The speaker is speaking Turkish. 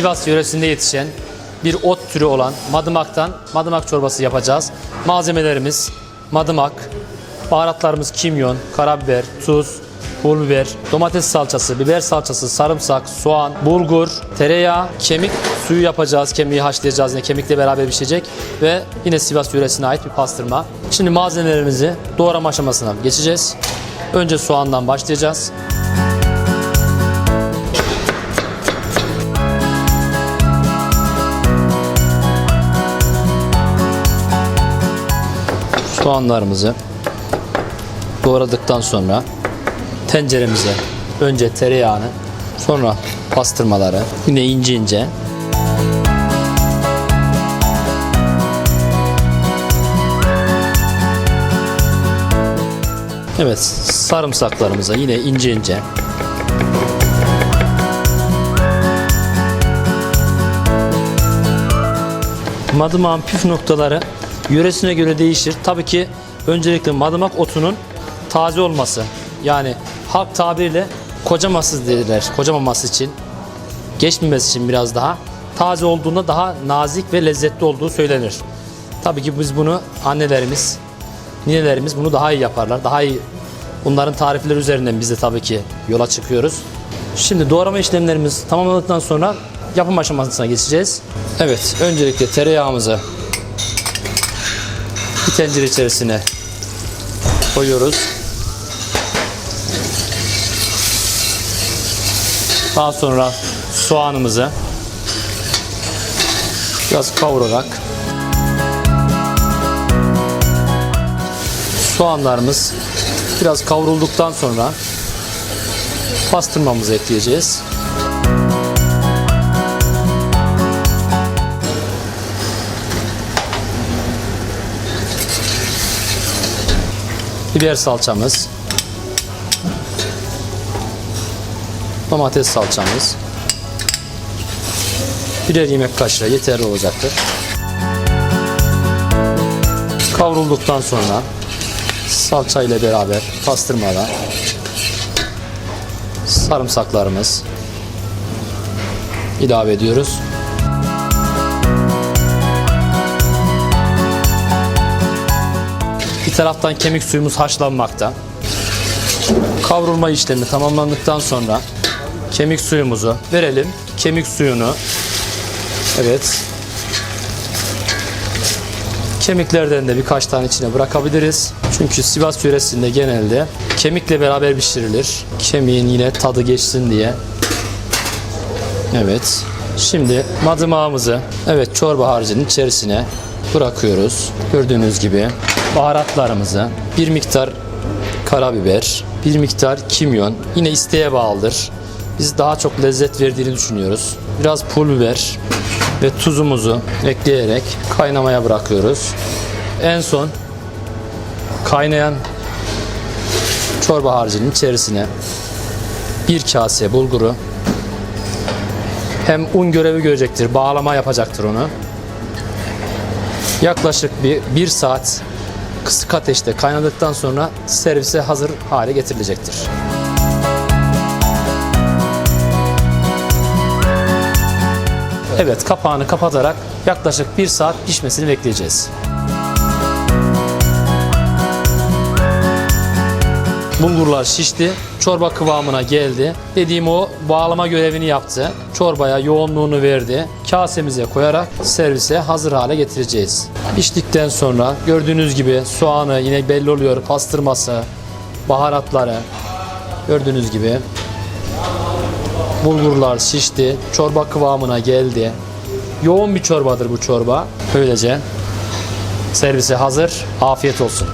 Sivas yöresinde yetişen bir ot türü olan madımaktan madımak çorbası yapacağız. Malzemelerimiz madımak, baharatlarımız kimyon, karabiber, tuz, pul biber, domates salçası, biber salçası, sarımsak, soğan, bulgur, tereyağı, kemik suyu yapacağız. Kemiği haşlayacağız yine kemikle beraber pişecek ve yine Sivas yöresine ait bir pastırma. Şimdi malzemelerimizi doğrama aşamasına geçeceğiz. Önce soğandan başlayacağız. Soğanlarımızı doğradıktan sonra tenceremize önce tereyağını sonra pastırmaları yine ince ince Evet sarımsaklarımıza yine ince ince Madımağın püf noktaları yöresine göre değişir. Tabii ki öncelikle madımak otunun taze olması. Yani halk tabiriyle kocamasız dediler. Kocamaması için, geçmemesi için biraz daha. Taze olduğunda daha nazik ve lezzetli olduğu söylenir. Tabii ki biz bunu annelerimiz, ninelerimiz bunu daha iyi yaparlar. Daha iyi bunların tarifleri üzerinden biz de tabii ki yola çıkıyoruz. Şimdi doğrama işlemlerimiz tamamladıktan sonra yapım aşamasına geçeceğiz. Evet, öncelikle tereyağımızı bir tencere içerisine koyuyoruz. Daha sonra soğanımızı biraz kavurarak soğanlarımız biraz kavrulduktan sonra pastırmamızı ekleyeceğiz. Biber salçamız. Domates salçamız. Birer yemek kaşığı yeterli olacaktır. Kavrulduktan sonra salça ile beraber pastırmada sarımsaklarımız ilave ediyoruz. Bir taraftan kemik suyumuz haşlanmakta. Kavrulma işlemi tamamlandıktan sonra kemik suyumuzu verelim. Kemik suyunu evet kemiklerden de birkaç tane içine bırakabiliriz. Çünkü Sivas yöresinde genelde kemikle beraber pişirilir. Kemiğin yine tadı geçsin diye. Evet. Şimdi madımağımızı evet çorba harcının içerisine bırakıyoruz. Gördüğünüz gibi baharatlarımızı bir miktar karabiber, bir miktar kimyon yine isteğe bağlıdır. Biz daha çok lezzet verdiğini düşünüyoruz. Biraz pul biber ve tuzumuzu ekleyerek kaynamaya bırakıyoruz. En son kaynayan çorba harcının içerisine bir kase bulguru hem un görevi görecektir, bağlama yapacaktır onu. Yaklaşık bir, bir saat kısık ateşte kaynadıktan sonra servise hazır hale getirilecektir. Evet kapağını kapatarak yaklaşık bir saat pişmesini bekleyeceğiz. Bulgurlar şişti, çorba kıvamına geldi. Dediğim o bağlama görevini yaptı. Çorbaya yoğunluğunu verdi. Kasemize koyarak servise hazır hale getireceğiz. Piştikten sonra gördüğünüz gibi soğanı yine belli oluyor, pastırması, baharatları gördüğünüz gibi bulgurlar şişti, çorba kıvamına geldi. Yoğun bir çorbadır bu çorba. Böylece servise hazır. Afiyet olsun.